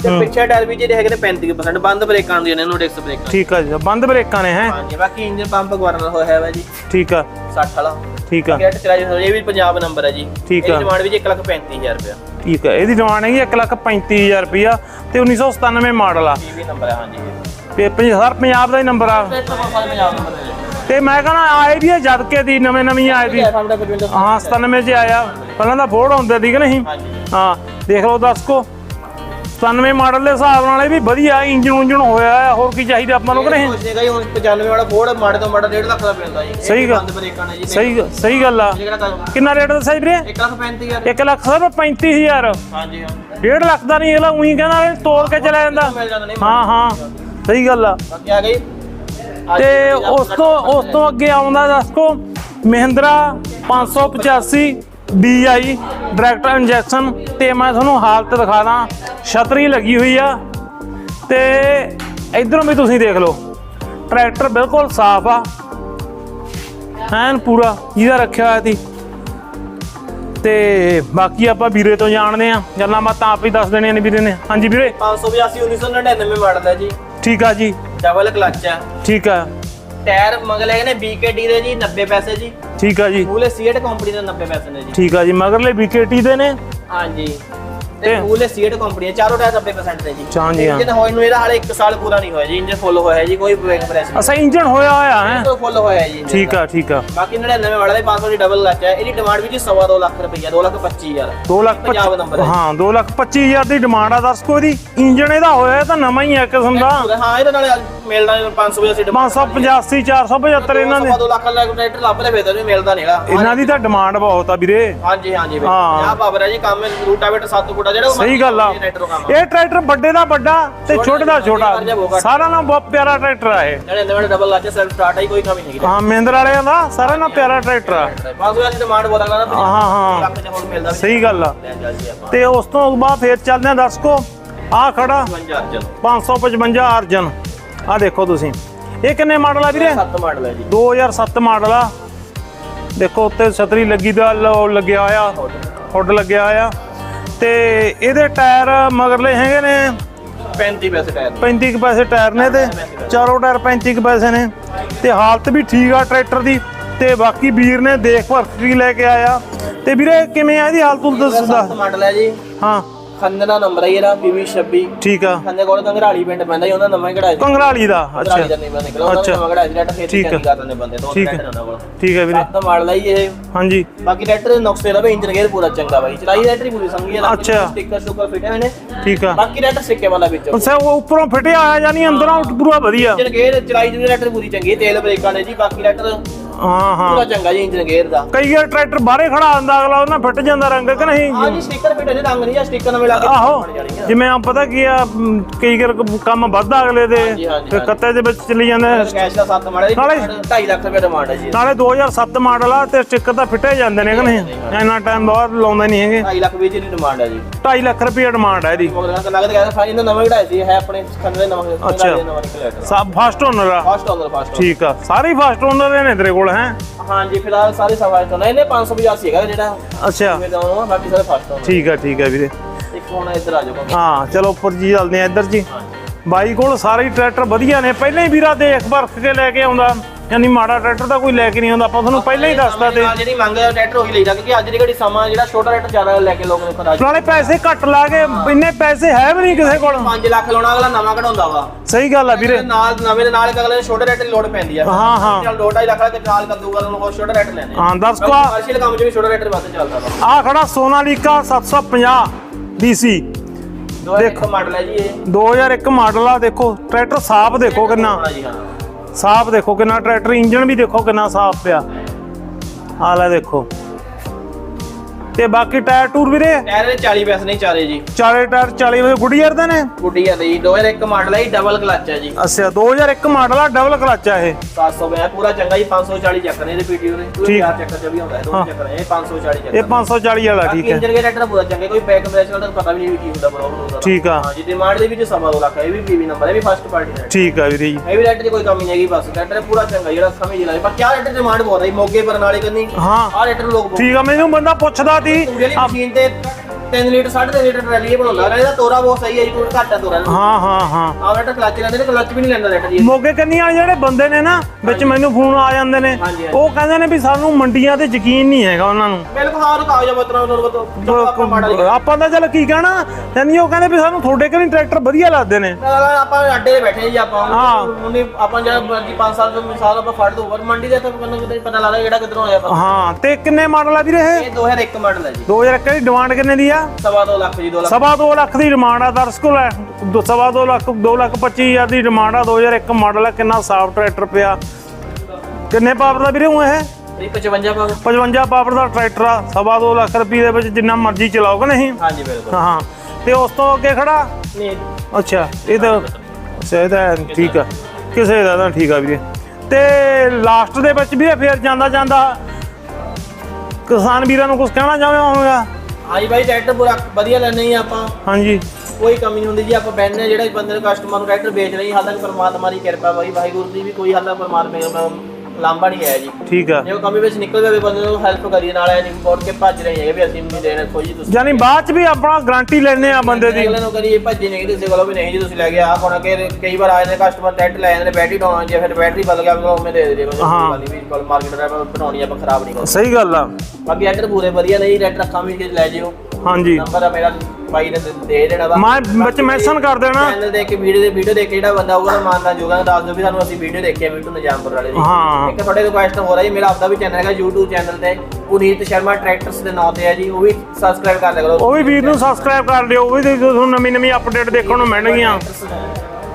ਤੇ ਪਿੱਛੇ ਟਾਇਰ ਵੀ ਜਿਹੜੇ ਹੈਗੇ ਨੇ 35% ਬੰਦ ਬ੍ਰੇਕਾਂ ਆਉਂਦੀਆਂ ਨੇ ਇਹਨੂੰ ਡਿਸਕ ਬ੍ਰੇਕਾਂ। ਠੀਕ ਆ ਜੀ ਬੰਦ ਬ੍ਰੇਕਾਂ ਨੇ ਹੈ? ਹਾਂਜੀ ਬਾਕੀ ਇੰਜਨ ਪੰਪ ਗਵਰਨਰ ਹੋਇਆ ਹੈ ਜੀ। ਠੀਕ ਆ। 60 ਵਾਲਾ। ਠੀਕ ਆ। ਗੇਟ ਚਲਾਈ ਹੋਈ ਇਹ ਵੀ ਪੰਜਾਬ ਨੰਬਰ ਹੈ ਜੀ। ਠੀਕ ਆ। ਇਹਦੀ ਡਿਮਾਂਡ ਵੀ ਜੀ 135000 ਰੁਪਏ ਠੀਕ ਆ ਇਹਦੀ ਡਿਮਾਂਡ ਹੈਗੀ 135000 ਰੁਪਿਆ ਤੇ 1997 ਮਾਡਲ ਆ। ਇਹ ਵੀ ਨੰਬਰ ਹੈ ਹਾਂਜੀ। ਤੇ ਪੰਜਾਬ ਦਾ ਹੀ ਨੰਬਰ ਆ। ਹੈ ਤੇ ਮੈਂ ਕਹਿੰਦਾ ਆਏ ਵੀ ਆ ਜਦ ਕੇ ਦੀ ਨਵੇਂ ਨਵੀਂ ਆਏ 55 ਹਾਂ 97 ਚ ਆਇਆ। ਪਹਿਲਾਂ ਤਾਂ ਫੋੜ ਹੁੰਦੇ ਸੀ ਕਿ ਨਹੀਂ? ਹਾਂ ਦੇਖ ਲਓ ਦਰਸ਼ਕੋ 97 ਮਾਡਲ ਦੇ ਹਿਸਾਬ ਨਾਲ ਇਹ ਵੀ ਵਧੀਆ ਇੰਜਨ ਉਂਜਨ ਹੋਇਆ ਹੈ ਹੋਰ ਕੀ ਚਾਹੀਦਾ ਆਪਾਂ ਨੂੰ ਕਿ ਨਹੀਂ? ਸੋਚੇਗਾ ਜੀ ਹੁਣ 95 ਵਾਲਾ ਫੋਰਡ ਮਾੜੇ ਤੋਂ ਮਾੜਾ 1.5 ਲੱਖ ਦਾ ਪੈਂਦਾ ਜੀ। ਸਹੀ ਗੱਲ। ਬੰਦ ਬ੍ਰੇਕਾਂ ਨੇ ਜੀ ਸਹੀ ਸਹੀ ਗੱਲ ਆ। ਕਿੰਨਾ ਰੇਟ ਦੱਸਿਆ ਜੀ ਵੀਰੇ? 1 ਲੱਖ 35000 1 ਲੱਖ ਸਿਰਫ 35000 ਹਾਂਜੀ ਹਾਂ। 1.5 ਲੱਖ ਦਾ ਨਹੀਂ ਇਹਲਾ ਉਹੀ ਕਹਿੰਦਾ ਤੋੜ ਕੇ ਚਲਾ ਜਾਂਦਾ। ਹਾਂ ਹਾਂ। ਸਹੀ ਗੱਲ ਆ। ਬਾਕੀ ਆ ਗਈ। ਤੇ ਉਸ ਤੋਂ ਉਸ ਤੋਂ ਅੱਗੇ ਆਉਂਦਾ ਦੱਸੋ ਮਹਿੰਦਰਾ 585 DI ਡਾਇਰੈਕਟ ਇੰਜੈਕਸ਼ਨ ਤੇ ਮੈਂ ਤੁਹਾਨੂੰ ਹਾਲਤ ਦਿਖਾ ਦਾਂ। ਛਤਰੀ ਲੱਗੀ ਹੋਈ ਆ। ਤੇ ਇਧਰੋਂ ਵੀ ਤੁਸੀਂ ਦੇਖ ਲਓ ਟਰੈਕਟਰ ਬਿਲਕੁਲ ਸਾਫ਼ ਆ। ਐਨ ਪੂਰਾ ਜਿਹਦਾ ਰੱਖਿਆ ਹੋਇਆ ਸੀ। ਤੇ ਬਾਕੀ ਆਪਾਂ ਵੀਰੇ ਤੋਂ ਜਾਣਦੇ ਆ। ਗੱਲਾਂ ਬਾਤਾਂ ਆਪ ਹੀ ਦੱਸ ਦੇਣੀਆਂ ਨੇ ਵੀਰੇ ਨੇ। ਹਾਂਜੀ ਵੀਰੇ? 582 1999 ਮਾਡਲ ਹੈ ਜੀ। ਠੀਕ ਆ ਜੀ। ਡਬਲ ਕਲਚ ਹੈ ਠੀਕ ਆ। ਟਾਇਰ ਮਗਲੇ ਹੈਗੇ ਨੇ BKT ਦੇ ਜੀ 90 ਪੈਸੇ ਜੀ। ਠੀਕ ਆ ਜੀ। ਮੂਲੇ ਸੀਟ ਕੰਪਨੀ ਦੇ 90 ਪੈਸੇ ਨੇ ਜੀ। ਠੀਕ ਆ ਜੀ ਮਗਰਲੇ BKT ਦੇ ਨੇ? ਹਾਂਜੀ। ਤੇ ਤੇ- ਮੂਲੇ ਸੀਟ ਕੰਪਨੀ ਦੇ ਚਾਰੋਂ ਟਾਇਰ 90% ਨੇ ਜੀ। ਹਾਂ ਜੀ, ਹਾਂ। ਇੰਜਨ ਹੋਏ ਨੂੰ ਇਹਦਾ ਹਾਲੇ 1 ਸਾਲ ਪੂਰਾ ਨਹੀਂ ਹੋਇਆ ਜੀ ਇੰਜਨ ਫੁੱਲ ਹੋਇਆ ਜੀ ਕੋਈ ਬ੍ਰੇਕ ਪ੍ਰੈਸ ਨਹੀਂ ਅਸਾ ਇੰਜਨ ਹੋਇਆ ਹੋਇਆ ਹੈ। ਤੋਂ ਫੁੱਲ ਹੋਇਆ ਜੀ ਠੀਕ ਦਾ। ਆ ਠੀਕ ਆ। ਬਾਕੀ 99 ਵਾਲਾ ਦੇ 500 ਦੀ ਡਬਲ ਕਲਚ ਹੈ ਇਹਦੀ ਡਿਮਾਂਡ ਵੀ ਜੀ 2.5 ਲੱਖ ਰੁਪਈਆ 2 ਲੱਖ 25 ਹਜ਼ਾਰ। 2 ਲੱਖ ਪੰਜਾਬ ਨੰਬਰ ਹੈ। ਜੀ। ਹਾਂ 2 ਲੱਖ 25 ਹਜ਼ਾਰ ਦੀ ਡਿਮਾਂਡ ਆ ਦਰਸ਼ਕੋ ਦੀ ਇੰਜਨ ਇਹਦਾ ਹੋਇਆ ਤਾਂ ਨਵਾਂ ਹੀ ਹੈ ਕਿਸਮ ਦਾ। ਹਾਂ ਇਹਦੇ ਨਾਲ ਮਿਲਦਾ 500 ਵਜੇ ਸੀ 585 475 ਇਹਨਾਂ ਦੇ। 2 ਲੱਖ ਦਾ ਟਰੈਕਟਰ ਲੱਭ ਲੈ ਫੇਰ ਮਿਲਦਾ ਨਹੀਂਗਾ ਇਹਨਾਂ ਦੀ ਤਾਂ ਡਿਮਾਂਡ ਬਹੁਤ ਆ ਵੀਰੇ। ਹਾਂਜੀ ਹਾਂਜੀ ਹਾਂ। ਆ ਹੈ ਜੀ ਕੰਮ ਰੂਟਾਵੇਟਰ ਸੱਤ ਫੁੱਟਾ ਜਿਹੜਾ ਸਹੀ ਗੱਲ ਆ। ਇਹ ਟਰੈਕਟਰ ਵੱਡੇ ਦਾ ਵੱਡਾ ਤੇ ਛੋਟੇ ਦਾ ਛੋਟਾ। ਸਾਰਿਆਂ ਨਾਲ ਬਹੁਤ ਪਿਆਰਾ ਟਰੈਕਟਰ ਆ ਇਹ। ਜਿਹੜੇ ਨਵੇਂ ਡਬਲ ਲੱਚ ਸੈਲਫ ਸਟਾਰਟ ਹੈ ਕੋਈ ਕਮੀ ਨਹੀਂ ਹਾਂ ਮਹਿੰਦਰ ਵਾਲਿਆਂ ਦਾ ਸਾਰਿਆਂ ਨਾਲ ਪਿਆਰਾ ਟਰੈਕਟਰ ਆ। 500 ਦੀ ਡਿਮਾਂਡ ਬਹੁਤ ਆ ਨਾ ਹਾਂ ਹਾਂ ਲੱਖ ਦੇ ਹੁਣ ਮਿਲਦਾ ਵੀ ਸਹੀ ਗੱਲ ਆ। ਤੇ ਉਸ ਤੋਂ ਬਾਅਦ ਫੇਰ ਚੱਲਦੇ ਆ ਦਰਸ਼ਕੋ ਆ ਖੜਾ। 55 ਅਰਜਨ। 555 ਅਰਜਨ। ਆ ਦੇਖੋ ਤੁਸੀਂ। ਇਹ ਕਿੰਨੇ ਮਾਡਲ ਆ ਵੀਰੇ? ਸੱਤ ਮਾਡਲ ਹੈ ਜੀ। 2007 ਮਾਡਲ ਆ। ਦੇਖੋ ਉੱਤੇ ਛਤਰੀ ਲੱਗੀ ਦਾ ਲੱਗਿਆ ਹੋਇਆ। ਹੁੱਡ ਲੱਗਿਆ ਹੋਇਆ। ਤੇ ਇਹਦੇ ਟਾਇਰ ਮਗਰਲੇ ਹੈਗੇ ਨੇ। 35 ਪੈਸੇ ਟਾਇਰ 35 ਕੁ ਪੈਸੇ ਟਾਇਰ ਨੇ ਤੇ ਚਾਰੋਂ ਟਾਇਰ 35 ਕੁ ਪੈਸੇ ਨੇ। ਤੇ ਹਾਲਤ ਵੀ ਠੀਕ ਆ ਟਰੈਕਟਰ ਦੀ। ਤੇ ਬਾਕੀ ਵੀਰ ਨੇ ਦੇਖ ਭਰਖ ਵੀ ਲੈ ਕੇ ਆਇਆ। ਤੇ ਵੀਰੇ ਕਿਵੇਂ ਆ ਇਹਦੀ ਹਾਲਤ ਤੂੰ ਦੱਸ ਸੱਤ ਦੱਸ ਮਾਡਲ ਹੈ ਜੀ। ਹਾਂ। ਖੰਨੇ ਦਾ ਨੰਬਰ ਹੈ ਜੀ ਇਹਦਾ PV 26 ਠੀਕ ਆ। ਖੰਨੇ ਕੋਲ ਕੰਗਰਾਲੀ ਪਿੰਡ ਪੈਂਦਾ ਜੀ ਉਹਦਾ ਨਵਾਂ ਹੀ ਕਢਾਇਆ ਸੀ। ਕੰਗਰਾਲੀ ਦਾ ਕੰਗਰਾਲੀ ਦਾ ਅੱਛਾ ਨਹੀਂ ਬੰਦੇ ਕੋਲ ਉਹਦਾ ਅੱਛਾ। ਨਵਾਂ ਕਢਾਇਆ ਸੀ ਟਰੈਕਟਰ ਖੇਤੀ ਠੀਕ ਆ। ਚੰਗੀ ਕਰ ਦਿੰਦੇ ਬੰਦੇ ਦੋ ਠੀਕ ਆ। ਟਰੈਕਟਰ ਉਹਨਾਂ ਕੋਲ। ਠੀਕ ਹੈ ਵੀਰੇ। ਸੱਤ ਮਾਡਲ ਹੈ ਜੀ ਇਹ। ਹਾਂਜੀ। ਬਾਕੀ ਟਰੈਕਟਰ ਦੇ ਨੁਕਸੇ ਦਾ ਵੀ ਇੰਜਨ ਗੇਅਰ ਪੂਰਾ ਚੰਗਾ ਬਾਈ ਚਲਾਈ ਟਰੈਕਟਰ ਹੀ ਪੂਰੀ ਸੰਗੀ ਹੈ ਅੱਛਾ। ਸਟicker ਸ਼ੁਕਰ ਫਿਟ ਹੋਏ ਨੇ। ਠੀਕ ਆ। ਬਾਕੀ ਟਰੈਕਟਰ ਸਿੱਕੇ ਵਾਲਾ ਵਿੱਚ। ਉਸੇ ਉਹ ਉੱਪਰੋਂ ਫਿਟਿਆ ਆਇਆ ਜਾਨੀ ਅੰਦਰੋਂ ਪੂਰਾ ਵਧੀਆ। ਇੰਜਨ ਗੇਅਰ ਚਲਾਈ ਜਿਹੜੀ ਟਰੈਕਟਰ ਪੂਰੀ ਚੰਗੀ ਹੈ ਤੇਲ ਬ੍ਰੇਕਾਂ ਨੇ ਜੀ ਬਾਕੀ ਟਰੈਕਟਰ ਹਾਂ ਹਾਂ। ਪੂਰਾ ਚੰਗਾ ਜੀ ਇੰਜਨ ਗੇਅਰ ਦਾ। ਕਈ ਵਾਰ ਟਰੈਕਟਰ ਬਾਹਰੇ ਖੜਾ ਹੁੰਦਾ ਅਗਲਾ ਉਹਨਾਂ ਫਿੱਟ ਜਾਂਦਾ ਰੰਗ ਕਿ ਨਹੀਂ? ਹਾਂ ਜੀ ਸਟicker ਫਿਟ ਜੀ ਰੰਗ ਨਹੀਂ ਆ ਸਟicker ਨਵੇਂ ਲਾ ਕੇ ਆਹੋ ਬਣ ਜਾਣੀ ਆ। ਜਿਵੇਂ ਆ ਪਤਾ ਕੀ ਆ ਮ, ਕਈ ਵਾਰ ਕੰਮ ਵੱਧਦਾ ਅਗਲੇ ਦੇ ਹਾਂਜੀ, ਹਾਂਜੀ, ਫਿਰ ਕੱਤੇ ਦੇ ਵਿੱਚ ਚਲੀ ਜਾਂਦੇ। ਕੈਸ਼ ਦਾ 7 ਮਾਡਲ ਨਾਲੇ- 2.5 ਲੱਖ ਰੁਪਏ ਡਿਮਾਂਡ ਹੈ ਜੀ। ਨਾਲੇ 2007 ਮਾਡਲ ਆ ਤੇ ਸਟicker ਤਾਂ ਫਿੱਟੇ ਜਾਂਦੇ ਨੇ ਕਿ ਨਹੀਂ? ਇੰਨਾ ਟਾਈਮ ਬਾਅਦ ਲਾਉਂਦੇ ਨਹੀਂ ਹੈਗੇ। 2.5 ਲੱਖ ਵਿੱਚ ਦੀ ਡਿਮਾਂਡ ਹੈ ਜੀ। 2.5 ਲੱਖ ਰੁਪਏ ਡਿਮਾਂਡ ਹੈ ਇਹਦੀ। ਮਗਰ ਲੱਗਦਾ ਕਹਿੰਦਾ ਫਾਈਨ ਦਾ ਨਵਾਂ ਕਢਾਇਆ ਸੀ ਹੈ ਆਪਣੇ ਖੰਨੇ ਦੇ ਨਵਾਂ ਅੱਛਾ। ਨਵਾਂ ਨਿਕਲਿਆ ਸਭ ਫਸਟ ਓਨਰ ਆ। ਫਾਸਟ ਆਨਰ ਫਾਸਟ ਠੀਕ ਆ। ਸਾਰੇ ਫਸਟ ਓਨਰ ਨੇ ਤੇਰੇ ਕੋਲ। ਹੈ? ਹਾਂਜੀ ਫਿਲਹਾਲ ਸਾਰੇ ਸਵਾਲ ਤੋਂ ਇਹਨੇ 550 ਸੀਗਾ ਜਿਹੜਾ ਅੱਛਾ। ਮੈਂ ਦਵਾਂ ਬਾਕੀ ਸਾਰੇ ਫਾਸਟ ਠੀਕ ਆ ਠੀਕ ਆ ਵੀਰੇ। ਇੱਕ ਹੁਣ ਇੱਧਰ ਆ ਜਾਓ ਹਾਂ ਚਲੋ ਉੱਪਰ ਜੀ ਚੱਲਦੇ ਆ ਇੱਧਰ ਜੀ। ਬਾਈ ਕੋਲ ਸਾਰੇ ਹੀ ਟਰੈਕਟਰ ਵਧੀਆ ਨੇ। ਪਹਿਲਾਂ ਹੀ ਵੀਰਾ ਦੇਖ ਪਰਖ ਕੇ ਲੈ ਕੇ ਆਉਂਦਾ। ਯਾਨੀ ਮਾੜਾ ਟਰੈਕਟਰ ਤਾਂ ਕੋਈ ਲੈ ਕੇ ਨਹੀਂ ਆਉਂਦਾ ਆਪਾਂ ਤੁਹਾਨੂੰ ਪਹਿਲਾਂ ਹੀ ਦੱਸਦਾ ਤੇ। ਨਾਲ ਜਿਹੜੀ ਮੰਗ ਹੈ ਟਰੈਕਟਰ ਉਹੀ ਲਈਦਾ ਕਿਉਂਕਿ ਅੱਜ ਦੀ ਘੜੀ ਸਮਾਂ ਜਿਹੜਾ ਛੋਟਾ ਟਰੈਕਟਰ ਜ਼ਿਆਦਾ ਲੈ ਕੇ ਲੋਕ ਦੇਖੋ ਰਾਜ ਨਾਲੇ ਪੈਸੇ ਘੱਟ ਲਾ ਕੇ ਇੰਨੇ ਪੈਸੇ ਹੈ ਵੀ ਨਹੀਂ ਕਿਸੇ ਕੋਲ। 5 ਲੱਖ ਲਾਉਣਾ ਅਗਲਾ ਨਵਾਂ ਕਢਾਉਂਦਾ ਵਾ। ਸਹੀ ਗੱਲ ਆ ਵੀਰੇ। ਨਾਲ ਨਵੇਂ ਦੇ ਨਾਲ ਇੱਕ ਅਗਲੇ ਛੋਟੇ ਟਰੈਕਟਰ ਦੀ ਲੋੜ ਪੈਂਦੀ ਆ। ਹਾਂ ਹਾਂ। ਚਲ 2.5 ਲੱਖ ਦਾ ਤੇ ਨਾਲ ਕੱਦੂਗਾ ਉਹਨੂੰ ਹੋਰ ਛੋਟਾ ਟਰੈਕਟਰ ਲੈਣੇ ਹਾਂ ਦਰਸ਼ਕੋ ਆ ਕਮਰਸ਼ੀਅਲ ਕੰਮ 'ਚ ਵੀ ਛੋਟਾ ਟਰੈਕਟਰ ਵੱਧ ਚੱਲਦਾ ਵਾ। ਆਹ ਖੜਾ ਸੋਨਾਲੀਕਾ 750 DC ਦੋ ਇੱਕ ਮਾਡਲ ਹੈ ਜੀ ਇਹ। 2001 ਮਾਡਲ ਆ ਦੇਖੋ। ਟਰੈਕਟਰ ਸਾਫ਼ ਦੇਖੋ ਕਿੰਨਾ। ਸਾਫ਼ ਦੇਖੋ ਕਿੰਨਾ ਟਰੈਕਟਰ ਇੰਜਨ ਵੀ ਦੇਖੋ ਕਿੰਨਾ ਸਾਫ਼ ਪਿਆ। ਆ ਲੈ ਦੇਖੋ। ਤੇ ਬਾਕੀ ਟਾਇਰ ਟੂਰ ਵੀਰੇ? ਟਾਇਰ ਦੇ 40 ਪੈਸੇ ਨਹੀਂ ਚਾਰੇ ਜੀ। ਚਾਰੇ ਟਾਇਰ 40 ਵਜੇ ਗੁੱਡੀਅਰ ਦੇ ਨੇ? ਗੁੱਡੀ ਆ ਜੀ 2001 ਮਾਡਲ ਹੈ ਡਬਲ ਕਲਚ ਹੈ ਜੀ। ਅੱਛਾ 2001 ਮਾਡਲ ਆ ਡਬਲ ਕਲਚ ਆ ਇਹ? 700 ਮੈਂ ਪੂਰਾ ਚੰਗਾ ਜੀ 540 ਚੱਕਰ ਨੇ ਇਹਦੇ ਪੀਟੀਓ ਨੇ ਪੂਰੇ ਠੀਕ। 4 ਚੱਕਰ ਚ ਵੀ ਹੁੰਦਾ ਹੈ। ਦੋ ਚੱਕਰ ਇਹ 540 ਚੱਕਰ ਇਹ 540 ਵਾਲਾ ਬਾਕੀ ਠੀਕ ਹੈ। ਇੰਜਨ ਦੇ ਟਰੈਕਟਰ ਪੂਰਾ ਚੰਗਾ ਕੋਈ ਬੈਕ ਕੰਪਰੈਸ਼ਰ ਦਾ ਪਤਾ ਵੀ ਨਹੀਂ ਵੀ ਕੀ ਹੁੰਦਾ ਪ੍ਰੋਬਲਮ ਹੁੰਦਾ। ਠੀਕ ਆ। ਹਾਂ ਜੀ ਡਿਮਾਂਡ ਦੇ ਵਿੱਚ ਸਵਾ ਦੋ ਲੱਖ ਹੈ ਇਹ ਵੀ ਪੀਵੀ ਨੰਬਰ ਹੈ ਇਹ ਵੀ ਫਸਟ ਪਾਰਟੀ ਹੈ ਠੀਕ ਆ ਵੀਰੇ ਜੀ। ਇਹ ਵੀ ਰੈਟ 'ਚ ਕੋਈ ਕਮੀ ਨਹੀਂ ਹੈਗੀ ਬਸ ਟਰੈਕਟਰ ਪੂਰਾ ਚੰਗਾ ਜਿਹੜਾ ਸਮਝ ਲਾ ਪਰ ਕਿਆ ਰੈਟ ਡਿਮਾਂਡ ਬਹੁਤ ਹੈ ਜੀ, ਮੋਗੇ ਬਰਨਾਲੇ ਕੰਨੀ। ਹਾਂ। ਆਹ ਰੈਟ ਲੋਕ ਬਹੁਤ ਠੀਕ ਆ ਮੈਨੂੰ ਬੰਦਾ ਪੁੱਛਦਾ ਸੀ ਜਿਹੜੀ ਮਸ਼ੀਨ ਤੇ 3 ਲੀਟਰ 3.5 ਲੀਟਰ ਟਰੈਲੀ ਬਣਾਉਂਦਾ ਇਹਦਾ ਤੋਰਾ ਬਹੁਤ ਸਹੀ ਹੈ ਜੀ ਕੋਈ ਘੱਟ ਹੈ ਤੋਰਾ ਹਾਂ ਹਾਂ ਹਾਂ। ਆਹ ਰੈਟ ਕਲਚ ਲੈਂਦੇ ਨੇ ਕਲਚ ਵੀ ਨਹੀਂ ਲੈਂਦਾ ਰੈਟ ਜੀ। ਮੋਗੇ ਕੰਨੀ ਵਾਲੇ ਜਿਹੜੇ ਬੰਦੇ ਨੇ ਨਾ ਵਿੱਚ ਮੈਨੂੰ ਫੋਨ ਆ ਜਾਂਦੇ ਨੇ। ਹਾਂਜੀ, ਹਾਂਜੀ। ਉਹ ਕਹਿੰਦੇ ਨੇ ਵੀ ਸਾਨੂੰ ਮੰਡੀਆਂ ਤੇ ਯਕੀਨ ਨਹੀਂ ਹੈਗਾ ਉਹਨਾਂ ਨੂੰ। ਬਿਲਕੁਲ ਹਾਂ ਕਾਗਜ਼ ਪੱਤਰਾਂ ਨੂੰ ਬਤੋ। ਆਪਾਂ ਮਾਡਲ ਆਪਾਂ ਤਾਂ ਚੱਲ ਕੀ ਕਹਿਣਾ ਯਾਨੀ ਉਹ ਕਹਿੰਦੇ ਵੀ ਸਾਨੂੰ ਤੁਹਾਡੇ ਘਰੇ ਟਰੈਕਟਰ ਵਧੀਆ ਲੱਗਦੇ ਨੇ। ਆਪਾਂ ਅੱਡੇ ਤੇ ਬੈਠੇ ਜੀ ਆਪਾਂ। ਹਾਂ। ਉਹਨੇ ਆਪਾਂ ਜਿਹੜਾ ਮਰਜ਼ੀ 5 ਸਾਲ ਤੋਂ ਸਾਲ ਆਪਾਂ ਫੜ ਦੋ ਪਰ ਮੰਡੀ ਦੇ ਤਾਂ ਮੈਨੂੰ ਕਿਤੇ ਪਤਾ ਲੱਗਦਾ ਕਿਹੜਾ ਕਿੱਧਰੋਂ ਆਇਆ ਹਾਂ ਤੇ ਕਿੰਨੇ ਮਾਡਲ ਆ ਵੀਰੇ ਇਹ? ਇਹ 2001 ਮਾਡਲ ਹੈ ਜੀ। 2001 ਦੀ ਡਿਮਾਂਡ ਕਿੰਨੇ ਦੀ ਆ? ਸਵਾ ਦੋ ਲੱਖ ਜੀ 2 ਲੱਖ। ਸਵਾ ਦੋ ਲੱਖ ਦੀ ਡਿਮਾਂਡ ਆ ਦਰਸ਼ਕ ਦੋ- ਸਵਾ ਦੋ ਲੱਖ 2 ਲੱਖ 25 ਹਜ਼ਾਰ ਦੀ ਡਿਮਾਂਡ ਆ 2001 ਮਾਡਲ ਆ ਕਿੰਨਾ ਸਾਫ਼ ਟਰੈਕਟਰ ਪਿਆ। ਕਿੰਨੇ ਪਾਵਰ ਦਾ ਵੀਰੇ ਉਹ ਇਹ? ਇਹ 55 ਪਾ 55 ਪਾਵਰ ਦਾ ਟਰੈਕਟਰ ਆ ਸਵਾ ਦੋ ਲੱਖ ਰੁਪਏ ਦੇ ਵਿੱਚ ਜਿੰਨਾ ਮਰਜ਼ੀ ਚਲਾਓ ਕਿ ਨਹੀਂ? ਹਾਂਜੀ ਬਿਲਕੁਲ। ਹਾਂ ਤੇ ਉਸ ਤੋਂ ਅੱਗੇ ਖੜਾ? ਨਹੀਂ। ਅੱਛਾ ਇਹ ਤਾਂ ਅੱਛਾ ਇਹ ਤਾਂ ਠੀਕ ਆ। ਕਿਸੇ ਦਾ ਤਾਂ ਠੀਕ ਆ ਵੀਰੇ। ਤੇ ਲਾਸਟ ਦੇ ਵਿੱਚ ਵੀ ਫੇਰ ਜਾਂਦਾ ਜਾਂਦਾ। ਕਿਸਾਨ ਵੀਰਾਂ ਨੂੰ ਕੁਝ ਕਹਿਣਾ ਚਾਹੁੰਦੇ ਹੋਵੇਗਾ? ਹਾਂਜੀ ਬਾਈ ਟਰੈਕਟਰ ਪੂਰਾ ਵਧੀਆ ਲੈਣੇ ਹੀ ਆਪਾਂ। ਹਾਂਜੀ। ਕੋਈ ਕਮੀ ਨਹੀਂ ਹੁੰਦੀ ਜੀ ਆਪਾਂ ਬੈਠਨੇ ਜਿਹੜਾ ਬੰਦੇ ਨੂੰ ਕਸਟਮਰ ਨੂੰ ਟਰੈਕਟਰ ਵੇਚ ਰਹੀ ਹਾਲਾਂ ਪਰਮਾਤਮਾ ਦੀ ਕਿਰਪਾ ਬਾਈ ਵਾਹਿਗੁਰੂ ਦੀ ਵੀ ਕੋਈ ਹਾਲਾਂ ਪਰਮਾਤਮਾ ਲਾਂਭਾ ਨਹੀਂ ਆਇਆ ਜੀ। ਠੀਕ ਆ। ਜੇ ਉਹ ਕਮੀ ਵਿੱਚ ਨਿਕਲ ਜਾਵੇ ਬੰਦੇ ਨੂੰ ਹੈਲਪ ਕਰੀਏ ਨਾਲ ਐ ਨਹੀਂ ਬੋੜ ਕੇ ਭੱਜ ਰਹੇ ਹੈਗੇ ਵੀ ਅਸੀਂ ਨਹੀਂ ਦੇਣਾ ਕੋਈ ਜੀ ਤੁਸੀਂ ਯਾਨੀ ਬਾਅਦ ਚ ਵੀ ਆਪਣਾ ਗਾਰੰਟੀ ਲੈਣੇ ਆ ਬੰਦੇ ਦੀ। ਅਗਲੇ ਨੂੰ ਕਰੀਏ ਭੱਜੇ ਨਹੀਂ ਕਿਸੇ ਕੋਲੋਂ ਵੀ ਨਹੀਂ ਜੀ ਤੁਸੀਂ ਲੈ ਕੇ ਆ। ਕੋਣਾ ਕਿ ਕਈ ਵਾਰ ਆ ਜਾਂਦੇ ਕਸਟਮਰ ਟਰੈਕਟਰ ਲੈ ਜਾਂਦੇ ਬੈਟਰੀ ਡਾਉਣ ਜੇ ਫਿਰ ਬੈਟਰੀ ਬਦਲ ਗਿਆ ਉਹ ਮੈਂ ਦੇ ਦੇ ਦੇ ਹਾਂ। ਵੀ ਕੋਲ ਮਾਰਕੀਟ ਦਾ ਬਣਾਉਣੀ ਆਪਾਂ ਖਰਾਬ ਨਹੀਂ ਕਰਦੇ ਸਹੀ ਗੱਲ ਆ। ਬਾਕੀ ਟਰੈਕਟਰ ਪੂਰੇ ਵਧੀਆ ਨਹੀਂ ਟਰੈਕਟਰ ਅੱਖਾਂ ਵੀ ਲੈ ਜਿਓ। ਹਾਂਜੀ। ਨੰਬਰ ਆ ਮੇਰਾ। ਬਾਈ ਨੇ ਦੇ ਦੇਣਾ ਵਾ। ਮੈਂ ਵਿੱਚ ਮੈਂਸ਼ਨ ਕਰ ਦੇਣਾ। ਚੈਨਲ ਦੇਖ ਕੇ ਵੀਡੀਓ ਦੇ ਵੀਡੀਓ ਦੇਖ ਕੇ ਜਿਹੜਾ ਬੰਦਾ ਹੋਊਗਾ ਮਾਨਦਾ ਜੋਗਾ। ਦੱਸ ਦਿਓ ਵੀ ਸਾਨੂੰ ਅਸੀਂ ਵੀਡੀਓ ਦੇਖੀ ਆ ਵੀਟੂ ਨਿਜਾਮਪੁਰ ਵਾਲੇ ਦੀ। ਹਾਂ। ਇੱਕ ਤੁਹਾਡੇ ਰਿਕੁਐਸਟ ਹੋ ਰਹੀ ਮੇਰਾ ਆਪਦਾ ਵੀ ਚੈਨਲ ਹੈਗਾ YouTube ਚੈਨਲ ਤੇ। ਪੁਨੀਤ ਸ਼ਰਮਾ ਟਰੈਕਟਰਸ ਦੇ ਨਾਂ ਤੇ ਹੈ ਜੀ ਉਹ ਵੀ ਸਬਸਕ੍ਰਾਈਬ ਕਰ ਲਿਆ ਕਰੋ। ਉਹ ਵੀ ਵੀਰ ਨੂੰ ਸਬਸਕ੍ਰਾਈਬ ਕਰ ਲਿਓ ਉਹ ਵੀ ਤੁਹਾਨੂੰ ਨਵੀਂ ਨਵੀਂ ਅਪਡੇਟ ਦੇਖਣ ਨੂੰ ਮਿਲਣਗੀਆਂ।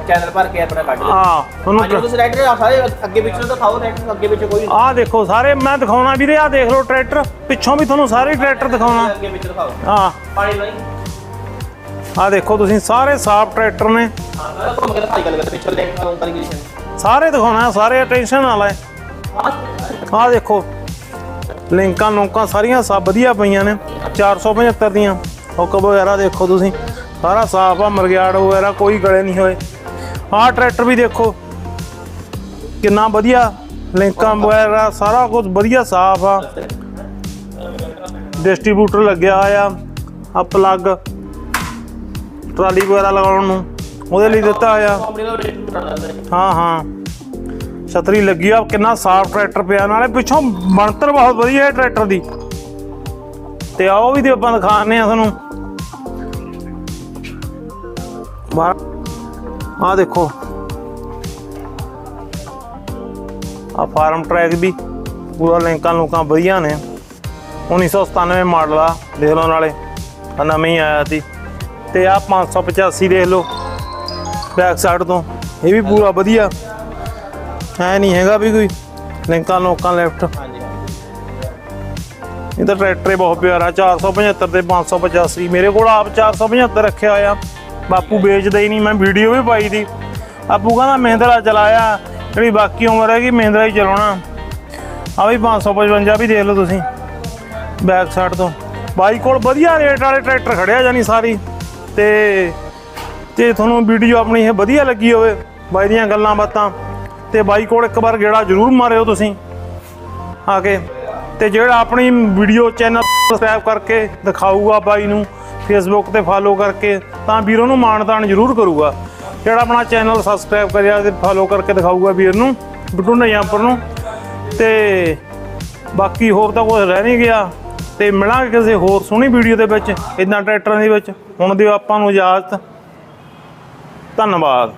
ਚੈਨਲ ਭਰ ਕੇ ਆਪਣਾ ਕੱਢ ਲਿਓ। ਹਾਂ ਤੁਹਾਨੂੰ ਤੁਸੀਂ ਟਰੈਕਟਰ ਸਾਰੇ ਅੱਗੇ ਪਿੱਛੇ ਤੋਂ ਦਿਖਾਓ ਟਰੈਕਟਰ ਅੱਗੇ ਪਿੱਛੇ ਕੋਈ। ਆਹ ਦੇਖੋ ਸਾਰੇ ਮੈਂ ਦਿਖਾਉਣਾ ਵੀਰੇ ਆਹ ਦੇਖ ਲਓ ਟਰੈਕਟਰ ਪਿੱਛੋਂ ਵੀ ਤੁਹਾਨੂੰ ਸਾਰੇ ਟਰੈਕਟਰ ਦਿਖਾਉਣਾ। ਅੱਗੇ ਪਿੱਛੇ ਦਿਖਾਓ। ਹਾਂ। ਪਾਣੀ ਨਹੀਂ ਆਹ ਦੇਖੋ ਤੁਸੀਂ, ਸਾਰੇ ਸਾਫ਼ ਟਰੈਕਟਰ ਨੇ। ਸਾਰੇ ਦਿਖਾਉਣਾ, ਸਾਰੇ ਟੈਨਸ਼ਨ ਨਾ ਲੈ ਆਹ ਦੇਖੋ, ਲਿੰਕਾਂ ਲੋਕਾਂ ਸਾਰੀਆਂ ਸਭ ਵਧੀਆ ਪਈਆਂ ਨੇ 475 ਦੀਆਂ। ਹੁੱਕ ਵਗੈਰਾ ਦੇਖੋ ਤੁਸੀਂ, ਸਾਰਾ ਸਾਫ਼ ਆ ਮਰਗਿਆੜ ਵਗੈਰਾ ਕੋਈ ਗਲੇ ਨਹੀਂ ਹੋਏ। ਆਹ ਟਰੈਕਟਰ ਵੀ ਦੇਖੋ, ਕਿੰਨਾ ਵਧੀਆ, ਲਿੰਕਾਂ ਵਗੈਰਾ, ਸਾਰਾ ਕੁਝ ਵਧੀਆ ਸਾਫ਼ ਆ। ਡਿਸਟ੍ਰੀਬਿਊਟਰ ਲੱਗਿਆ ਹੋਇਆ, ਆ ਪਲੱਗ ਟਰਾਲੀ ਵਗੈਰਾ ਲਗਾਉਣ ਨੂੰ। ਉਹਦੇ ਲਈ ਦਿੱਤਾ ਹੋਇਆ। ਕੰਪਨੀ ਦਾ ਰੇਟ ਬਣਾਉਂਦਾ ਹਾਂ ਹਾਂ। ਛਤਰੀ ਲੱਗੀ ਆ, ਕਿੰਨਾ ਸਾਫ਼ ਟਰੈਕਟਰ ਪਿਆ। ਨਾਲੇ ਪਿੱਛੋਂ ਬਣਤਰ ਬਹੁਤ ਵਧੀਆ ਹੈ ਟਰੈਕਟਰ ਦੀ। ਤੇ ਆਓ ਵੀ ਤੇ ਆਪਾਂ ਦਿਖਾਣੇ ਆ ਤੁਹਾਨੂੰ। ਆ ਦੇਖੋ। ਆ ਫਾਰਮ ਟਰੈਕ ਵੀ, ਪੂਰਾ ਲਿੰਕਾਂ ਲੋਕਾਂ ਵਧੀਆ ਨੇ। 1997 ਮਾਡਲ ਆ, ਦੇਖ ਲਓ ਨਾਲੇ। ਨਵੇਂ ਹੀ ਆਇਆ ਸੀ। ਤੇ ਆ 585 ਦੇਖ ਲਓ ਬੈਕ ਸਾਈਡ ਤੋਂ। ਇਹ ਵੀ ਪੂਰਾ ਵਧੀਆ। ਐ ਨਹੀਂ ਹੈਗਾ ਵੀ ਕੋਈ ਲਿੰਕਾਂ ਲੋਕਾਂ ਲੈਫਟ ਹਾਂਜੀ ਇਹ ਤਾਂ ਟਰੈਕਟਰ ਹੀ ਬਹੁਤ ਪਿਆਰਾ 475 ਤੇ 585 ਮੇਰੇ ਕੋਲ ਆਪ 475 ਰੱਖਿਆ ਹੋਇਆ। ਬਾਪੂ ਵੇਚਦਾ ਹੀ ਨਹੀਂ, ਮੈਂ ਵੀਡੀਓ ਵੀ ਪਾਈ ਦੀ ਆਪੂ ਕਹਿੰਦਾ ਮਹਿੰਦਰਾ ਚਲਾਇਆ, ਜਿਹੜੀ ਬਾਕੀ ਉਮਰ ਹੈਗੀ ਮਹਿੰਦਰਾ ਹੀ ਚਲਾਉਣਾ। ਆ ਵੀ 555 ਵੀ ਦੇਖ ਲਓ ਤੁਸੀਂ ਬੈਕ ਸਾਈਡ ਤੋਂ। ਬਾਈ ਕੋਲ ਵਧੀਆ ਰੇਟ ਵਾਲੇ ਟਰੈਕਟਰ ਖੜਿਆ ਜਾਨੀ ਸਾਰੀ? ਤੇ ਜੇ ਤੁਹਾਨੂੰ ਵੀਡੀਓ ਆਪਣੀ ਇਹ ਵਧੀਆ ਲੱਗੀ ਹੋਵੇ, ਬਾਈ ਦੀਆਂ ਗੱਲਾਂ ਬਾਤਾਂ, ਤੇ ਬਾਈ ਕੋਲ ਇੱਕ ਵਾਰ ਗੇੜਾ ਜ਼ਰੂਰ ਮਾਰਿਓ ਤੁਸੀਂ। ਆ ਕੇ, ਤੇ ਜਿਹੜਾ ਆਪਣੀ ਵੀਡੀਓ ਚੈਨਲ ਸਬਸਕ੍ਰਾਈਬ ਕਰਕੇ ਦਿਖਾਊਗਾ ਬਾਈ ਨੂੰ ਫੇਸਬੁੱਕ ਤੇ ਫਾਲੋ ਕਰਕੇ, ਤਾਂ ਵੀਰ ਉਹਨੂੰ ਮਾਣਤਾਣ ਜ਼ਰੂਰ ਕਰੂਗਾ। ਜਿਹੜਾ ਆਪਣਾ ਚੈਨਲ ਸਬਸਕ੍ਰਾਈਬ ਕਰਿਆ ਤੇ ਫਾਲੋ ਕਰਕੇ ਦਿਖਾਊਗਾ ਵੀਰ ਨੂੰ ਬਿੱਟੂ ਨਜਾਂਪੁਰ ਨੂੰ, ਤੇ ਬਾਕੀ ਹੋਰ ਤਾਂ ਕੁਝ ਰਹਿ ਨਹੀਂ ਗਿਆ। ਤੇ ਮਿਲਾਂਗੇ ਕਿਸੇ ਹੋਰ ਸੋਹਣੀ ਵੀਡੀਓ ਦੇ ਵਿੱਚ ਇਦਾਂ ਟਰੈਕਟਰਾਂ ਦੇ ਵਿੱਚ। ਹੁਣ ਦਿਓ ਆਪਾਂ ਨੂੰ ਇਜਾਜ਼ਤ। ਧੰਨਵਾਦ।